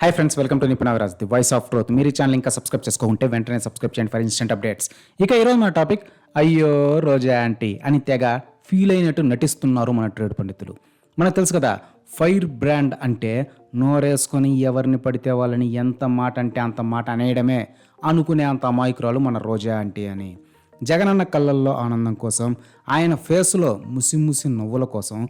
Hi friends welcome to Nipunagaraj the voice of truth మీరు ఈ channel ఇంకా subscribe చేసుకుంటే వెంటనే సబ్స్క్రైబ్ చేయండి ఫర్ ఇన్స్టెంట్ అప్డేట్స్ ఇక ఈరోజు మన టాపిక్ అయ్యో రోజా ఆంటీ అని తెగ ఫీల్ అయినట్టు నటిస్తున్నారు మన ట్రేడ్ పండితులు. మనకు తెలుసు కదా ఫైర్ బ్రాండ్ అంటే నోరేసుకొని ఎవరిని పడితే వాళ్ళని ఎంత మాట అంటే అంత మాట అనేయడమే అనుకునే అంత అమాయకురాలు మన రోజా ఆంటీ అని. జగనన్న కళ్ళల్లో ఆనందం కోసం ఆయన ఫేస్లో ముసిముసి నవ్వుల కోసం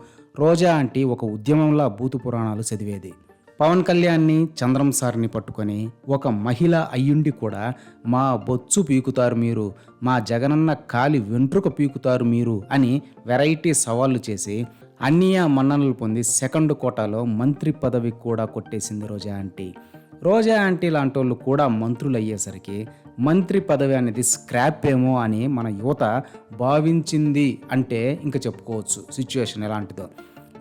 రోజా ఆంటీ ఒక ఉద్యమంలా భూత పురాణాలు చదివేది. పవన్ కళ్యాణ్ని చంద్రం సార్ని పట్టుకొని ఒక మహిళ అయ్యుండి కూడా మా బొచ్చు పీకుతారు మీరు మా జగనన్న కాలి వెంట్రుక పీకుతారు మీరు అని వెరైటీ సవాళ్ళు చేసి అన్నీయ మన్ననలు పొంది సెకండ్ కోటాలో మంత్రి పదవి కూడా కొట్టేసింది రోజా ఆంటీ. రోజా ఆంటీ లాంటి వాళ్ళు కూడా మంత్రులు అయ్యేసరికి మంత్రి పదవి అనేది స్క్రాప్ ఏమో అని మన యువత భావించింది అంటే ఇంకా చెప్పుకోవచ్చు. సిచ్యువేషన్ ఎలాంటిదో.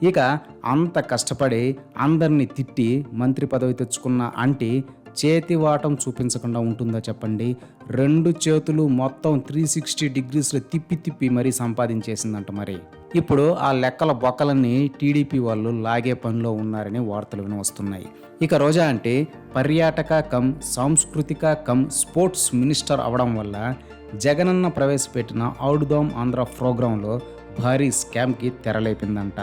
ఇక అంత కష్టపడి అందరినీ తిట్టి మంత్రి పదవి తెచ్చుకున్న ఆంటీ చేతివాటం చూపించకుండా ఉంటుందా చెప్పండి? రెండు చేతులు మొత్తం త్రీ సిక్స్టీ డిగ్రీస్లో తిప్పి తిప్పి మరీ సంపాదించేసిందంట మరి. ఇప్పుడు ఆ లెక్కల బొక్కలన్నీ టీడీపీ వాళ్ళు లాగే పనిలో ఉన్నారని వార్తలు వినవస్తున్నాయి ఇక రోజా అంటే పర్యాటక కమ్ సాంస్కృతిక కమ్ స్పోర్ట్స్ మినిస్టర్ అవడం వల్ల జగనన్న ప్రవేశపెట్టిన ఆడుదాం ఆంధ్ర ప్రోగ్రాంలో భారీ స్కామ్కి తెరలేపిందంట.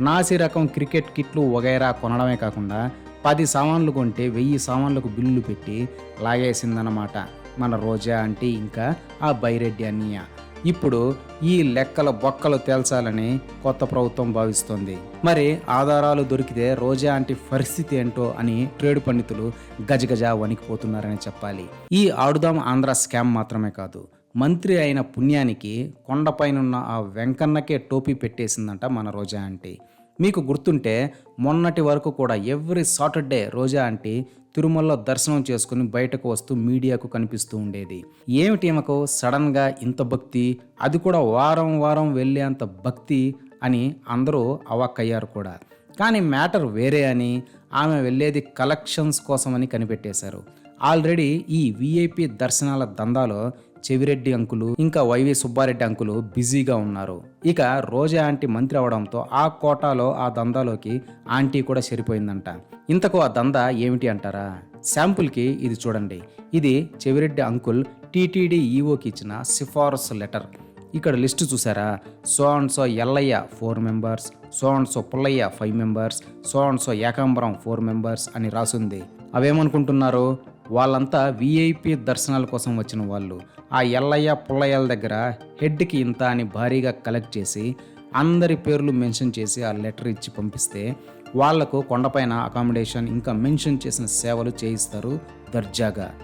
నాసి రకం క్రికెట్ కిట్లు వగైరా కొనడమే కాకుండా పది సామాన్లు కొంటే వెయ్యి సామాన్లకు బిల్లులు పెట్టి లాగేసిందన్నమాట. మన రోజా అంటే ఇంకా ఆ బైరెడ్డి అన్నయ్య. ఇప్పుడు ఈ లెక్కల బొక్కలు తేల్చాలని కొత్త ప్రభుత్వం భావిస్తోంది. మరి ఆధారాలు దొరికితే రోజా అంటే పరిస్థితి ఏంటో అని ట్రేడ్ పండితులు గజగజ వణికిపోతున్నారని చెప్పాలి. ఈ ఆడుదాం ఆంధ్ర స్కామ్ మాత్రమే కాదు. మంత్రి అయిన పుణ్యానికి కొండపైనున్న ఆ వెంకన్నకే టోపీ పెట్టేసిందంట మన రోజా ఆంటీ. మీకు గుర్తుంటే మొన్నటి వరకు కూడా ఎవ్రీ సాటర్డే రోజా ఆంటీ తిరుమలలో దర్శనం చేసుకుని బయటకు వస్తూ మీడియాకు కనిపిస్తూ ఉండేది. ఏమిటి ఈమెకు? సడన్గా ఇంత భక్తి అది కూడా వారం వారం వెళ్ళేంత భక్తి అని అందరూ అవాక్కయ్యారు కూడా. కానీ మ్యాటర్ వేరే అని ఆమె వెళ్ళేది కలెక్షన్స్ కోసమని కనిపెట్టేశారు. ఆల్రెడీ ఈ విఐపి దర్శనాల దందాలో చెవిరెడ్డి అంకులు ఇంకా వైవి సుబ్బారెడ్డి అంకులు బిజీగా ఉన్నారు. ఇక రోజా ఆంటీ మంత్రి అవడంతో ఆ కోటాలో ఆ దందాలోకి ఆంటీ కూడా సరిపోయిందంట ఇంతకు ఆ దందా ఏమిటి అంటారా? శాంపుల్కి ఇది చూడండి. ఇది చెవిరెడ్డి అంకుల్ టీటీడీ ఈఓకి ఇచ్చిన సిఫారసు లెటర్. ఇక్కడ లిస్టు చూసారా? So and so Ellaiah four members so and so Pullaiah five members so and so Ekambaram four members అని రాసుంది. అవేమనుకుంటున్నారు? వాళ్ళంతా విఐపి దర్శనాల కోసం వచ్చిన వాళ్ళు. ఆ ఎల్లయ్య పుల్లయ్యల దగ్గర హెడ్కి ఇంత అని భారీగా కలెక్ట్ చేసి అందరి పేర్లు మెన్షన్ చేసి ఆ లెటర్ ఇచ్చి పంపిస్తే వాళ్ళకు కొండపైన అకామిడేషన్ ఇంకా మెన్షన్ చేసిన సేవలు చేయిస్తారు దర్జాగా.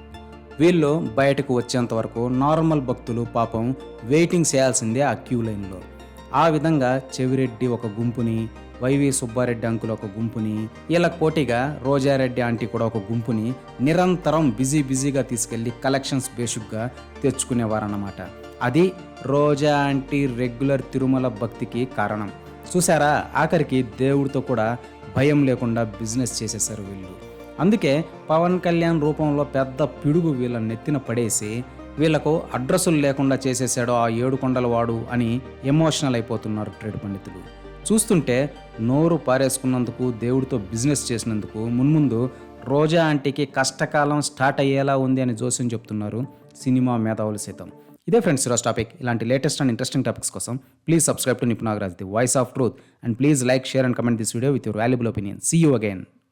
వీళ్ళు బయటకు వచ్చేంత వరకు నార్మల్ భక్తులు పాపం వెయిటింగ్ చేయాల్సిందే ఆ క్యూ లైన్లో. ఆ విధంగా చెవిరెడ్డి ఒక గుంపుని వైవి సుబ్బారెడ్డి అంకులు ఒక గుంపుని వీళ్ళకి పోటీగా రోజారెడ్డి ఆంటీ కూడా ఒక గుంపుని నిరంతరం బిజీ బిజీగా తీసుకెళ్ళి కలెక్షన్స్ బేసిక్గా తెచ్చుకునేవారన్నమాట. అది రోజా ఆంటీ రెగ్యులర్ తిరుమల భక్తికి కారణం. చూసారా? ఆఖరికి దేవుడితో కూడా భయం లేకుండా బిజినెస్ చేసేసారు వీళ్ళు. అందుకే పవన్ కళ్యాణ్ రూపంలో పెద్ద పిడుగు వీళ్ళ నెత్తిన పడేసి వీళ్ళకు అడ్రస్సులు లేకుండా చేసేసాడు ఆ ఏడు కొండల వాడు అని ఎమోషనల్ అయిపోతున్నారు ట్రేడ్ పండితులు. చూస్తుంటే నోరు పారేసుకున్నందుకు దేవుడితో బిజినెస్ చేసినందుకు మున్ముందు రోజా ఆంటీకి కష్టకాలం స్టార్ట్ అయ్యేలా ఉంది అని జోస్యం చెప్తున్నారు సినిమా మేధావులు సైతం. ఇదే ఫ్రెండ్స్ ఈరోజు టాపిక్. ఇలాంటి లేటెస్ట్ అండ్ ఇంట్రెస్టింగ్ టాపిక్స్ కోసం please subscribe to Nipunagaraj the voice of truth. And please like share and comment this video with your valuable opinion. See you again